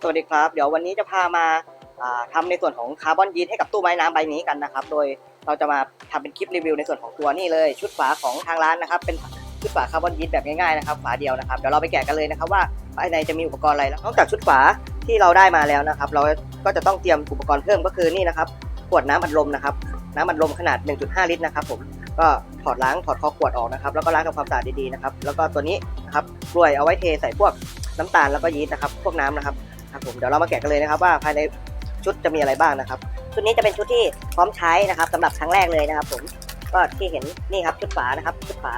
สวัสดีครับ เดี๋ยววันนี้จะพามาอ่าทำในส่วนของคาร์บอนยีสต์ให้กับตู้ไม้น้ำใบนี้กันนะครับ โดยเราจะมาทำเป็นคลิปรีวิวในส่วนของตัวนี่เลย ชุดฝาของทางร้านนะครับ เป็นชุดฝาคาร์บอนยีสต์แบบง่ายๆนะครับฝาเดียวนะครับเดี๋ยวเราไปแกะกันเลยนะครับว่าภายในจะมีอุปกรณ์อะไรแล้วนอกจากชุดฝาที่เราได้มาแล้วนะครับ เราก็จะต้องเตรียมอุปกรณ์เพิ่มก็คือนี่นะครับขวดน้ำอัดลมนะครับน้ำอัดลมขนาด 1.5 ลิตรนะครับผมก็ถอดล้างถอดคอขวดออกนะครับแล้วก็ล้างทำความสะอาดดีๆนะครับแล้วก็ตัวนี้นะครับกล้วยเอาไว้เทใส่พวกน้ำตาลแล้วก็ยีสต์นะครับ พวกน้ำนะครับ ครับผมเดี๋ยวเรามาแกะกันเลยนะครับว่าภายในชุดจะมีอะไรบ้างนะครับ ชุดนี้จะเป็นชุดที่พร้อมใช้นะครับสำหรับครั้งแรกเลยนะครับ ผมก็ที่เห็นนี่ครับชุดฝานะครับ ชุดฝา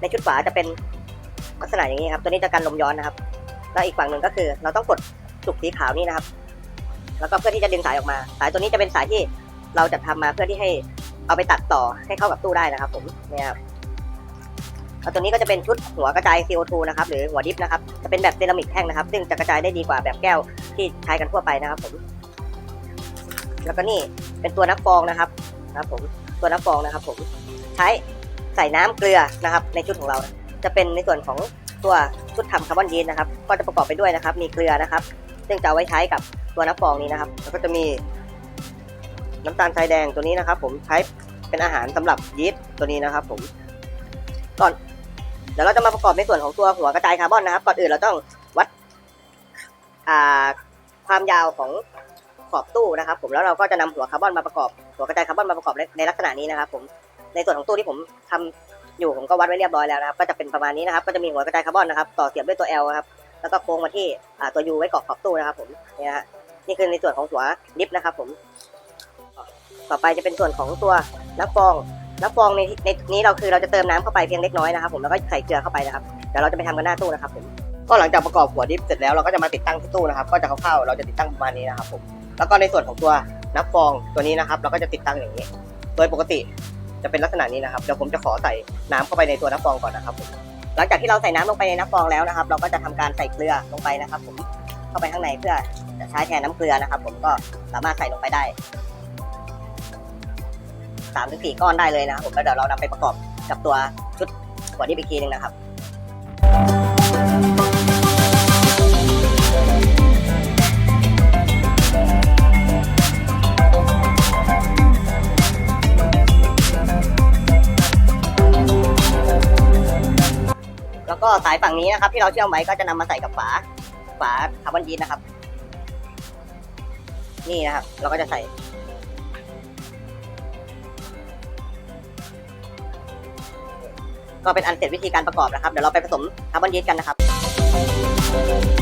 ในชุดฝาจะเป็นลักษณะอย่างนี้ครับ ตัวนี้จะกันลมย้อนนะครับ แล้วอีกฝั่งหนึ่งก็คือ เราต้องกดจุกสีขาวนี่นะครับ แล้วก็เพื่อที่จะดึงสายออกมา สายตัวนี้จะเป็นสายที่เราจะทำมาเพื่อที่ให้เอาไปตัดต่อให้เข้ากับตู้ได้นะครับ ผมเนี่ยครับ ตัวนี้ก็จะเป็นชุดหัวกระจาย CO2 นะครับหรือหัวดิฟนะครับจะเป็นแบบเซรามิกแท่งนะครับ ซึ่งจะกระจายได้ดีกว่าแบบแก้วที่ใช้กันทั่วไปนะครับผมแล้วก็นี่เป็นตัวนับฟองนะครับนะครับผมตัวนับฟองนะครับ ผมใช้ใส่น้ำเกลือนะครับ ในชุดของเรา จะเป็นในส่วนของตัวชุดทำคาร์บอนยีนนะครับ ก็จะประกอบไปด้วยนะครับ มีเกลือนะครับ ซึ่งจะเอาไว้ใช้กับตัวนับฟองนี้นะครับ แล้วก็จะมีน้ำตาลทรายแดงตัวนี้นะครับ ผมใช้เป็นอาหารสำหรับยีสต์ตัวนี้นะครับ ผมก่อน เดี๋ยวเราจะมาประกอบในส่วนของตัวหัวกระจายคาร์บอนนะครับก่อนอื่นเราต้องวัดความยาวของขอบตู้นะครับ ผมแล้วเราก็จะนำหัวคาร์บอนมาประกอบ หัวกระจายคาร์บอนมาประกอบในในลักษณะนี้นะครับ ผมในส่วนของตู้ที่ผมทำอยู่ผมก็วัดไว้เรียบร้อยแล้วนะครับ ก็จะเป็นประมาณนี้นะครับ ก็จะมีหัวกระจายคาร์บอนนะครับ ต่อเสียบด้วยตัว L ครับแล้วก็โค้งมาที่ตัว U ไว้เกาะขอบตู้นะครับ ผมนี่นะฮะนี่คือในส่วนของหัวดิฟนะครับ ผม ต่อไปจะเป็นส่วนของตัวน้ำฟอง น้ำฟองในในนี้เราคือเราจะเติมน้ำเข้าไปเพียงเล็กน้อยนะครับ ผมแล้วก็ใส่เกลือเข้าไปนะครับเดี๋ยวเราจะไปทำกันหน้าตู้นะครับผมก็หลังจากประกอบหัวดิฟเสร็จแล้วเราก็จะมาติดตั้งที่ตู้นะครับ ก็จะคร่าวๆเราจะติดตั้งประมาณนี้นะครับผมแล้วก็ในส่วนของตัวน้ำฟองตัวนี้นะครับ เราก็จะติดตั้งอย่างนี้ โดยปกติจะเป็นลักษณะนี้นะครับเดี๋ยวผมจะขอใส่น้ำเข้าไปในตัวน้ำฟองก่อนนะครับผมหลังจากที่เราใส่น้ำลงไปในน้ำฟองแล้วนะครับ เราก็จะทำการใส่เกลือลงไปนะครับ ผมเข้าไปข้างในเพื่อจะใช้แทนน้ำเกลือนะครับ ผมก็สามารถใส่ลงไปได้ สามถึงสี่ก้อนได้เลยนะครับผมแล้วเดี๋ยวเรานำไปประกอบกับตัวชุดหัวดิบอีกทีหนึงนะครับ แล้วก็สายฝั่งนี้นะครับ ที่เราเชื่อมไว้ก็จะนำมาใส่กับฝาฝาคาร์บอนยีนนะครับ นี่นะครับ เราก็จะใส่ ก็เป็นอันเสร็จวิธีการประกอบนะครับ เดี๋ยวเราไปผสมคาร์บอนยีสต์กันนะครับ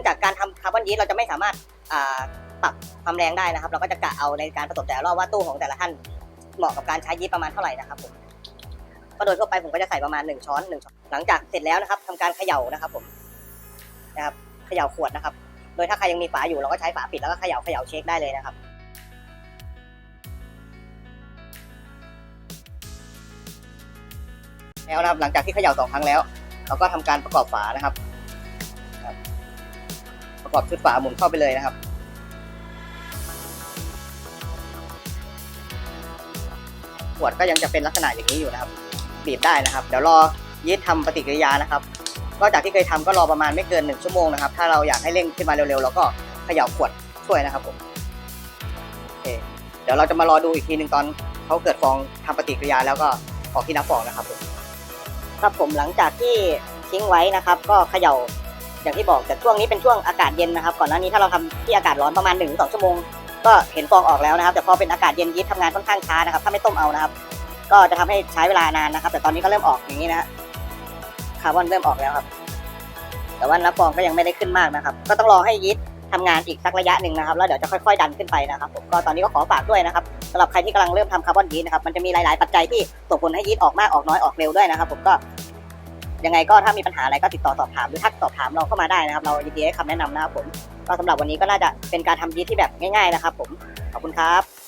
องจากการทำคาร์บอนยีสต์เราจะไม่สามารถปรับความแรงได้นะครับ เราก็จะกะเอาในการผสมแต่ละรอบว่าตู้ของแต่ละท่านเหมาะกับการใช้ยีสต์ประมาณเท่าไหร่นะครับผมก็โดยทั่วไปผมก็จะใส่ประมาณ1ช้อน1ช้อนหลังจากเสร็จแล้วนะครับทำการเขย่านะครับผมนะครับเขย่าขวดนะครับ โดยถ้าใครยังมีฝาอยู่เราก็ใช้ฝาปิดแล้วก็เขย่าเขย่าเช็คได้เลยนะครับแล้วนะครับหลังจากที่เขย่าสองครั้งแล้ว เราก็ทำการประกอบฝานะครับ ประกอบชุดฝาหมุนเข้าไปเลยนะครับขวดก็ยังจะเป็นลักษณะอย่างนี้อยู่นะครับ บีบได้นะครับ เดี๋ยวรอยีสต์ทำปฏิกิริยานะครับก็จากที่เคยทำก็รอประมาณไม่เกินหนึ่งชั่วโมงนะครับ ถ้าเราอยากให้เร่งขึ้นมาเร็วๆเราก็เขย่าขวดช่วยนะครับผมโอเคเดี๋ยวเราจะมารอดูอีกทีหนึ่งตอนเขาเกิดฟองทำปฏิกิริยาแล้วก็ออกที่น้ำฟองนะครับผมครับผมหลังจากที่ทิ้งไว้นะครับ ก็เขย่า อย่างที่บอกแต่ช่วงนี้เป็นช่วงอากาศเย็นนะครับ ก่อนหน้านี้ถ้าเราทำที่อากาศร้อนประมาณ1นถึงสชั่วโมง ก็เห็นฟองออกแล้วนะครับ แต่พอเป็นอากาศเย็นยีสต์ทำงานค่อนข้างช้านะครับ ถ้าไม่ต้มเอานะครับ ก็จะทำให้ใช้เวลานานนะครับ แต่ตอนนี้ก็เริ่มออกอย่างนี้นะฮะคาร์บอนเริ่มออกแล้วครับ แต่ว่าน้ำฟองก็ยังไม่ได้ขึ้นมากนะครับ ก็ต้องรอให้ยีสต์ทำงานอีกสักระยะหนึ่งนะครับ แล้วเดี๋ยวจะค่อยๆดันขึ้นไปนะครับผมก็ตอนนี้ก็ขอฝากด้วยนะครับสำหรับใครที่กำลังเริ่มทำคาร์บอนยีสต์นะครับมันจะมีหลายๆปัจจัยที่ส่งผลให้ยีสต์ออกมากออกน้อยออกเร็วด้วยนะครับ ผมก็ ยังไงก็ถ้ามีปัญหาอะไรก็ติดต่อสอบถามหรือทักสอบถามเราเข้ามาได้นะครับ เรายินดีให้คำแนะนำนะครับผมก็สำหรับวันนี้ก็น่าจะเป็นการทำยีสต์ที่แบบง่าย ๆนะครับ ผมขอบคุณครับ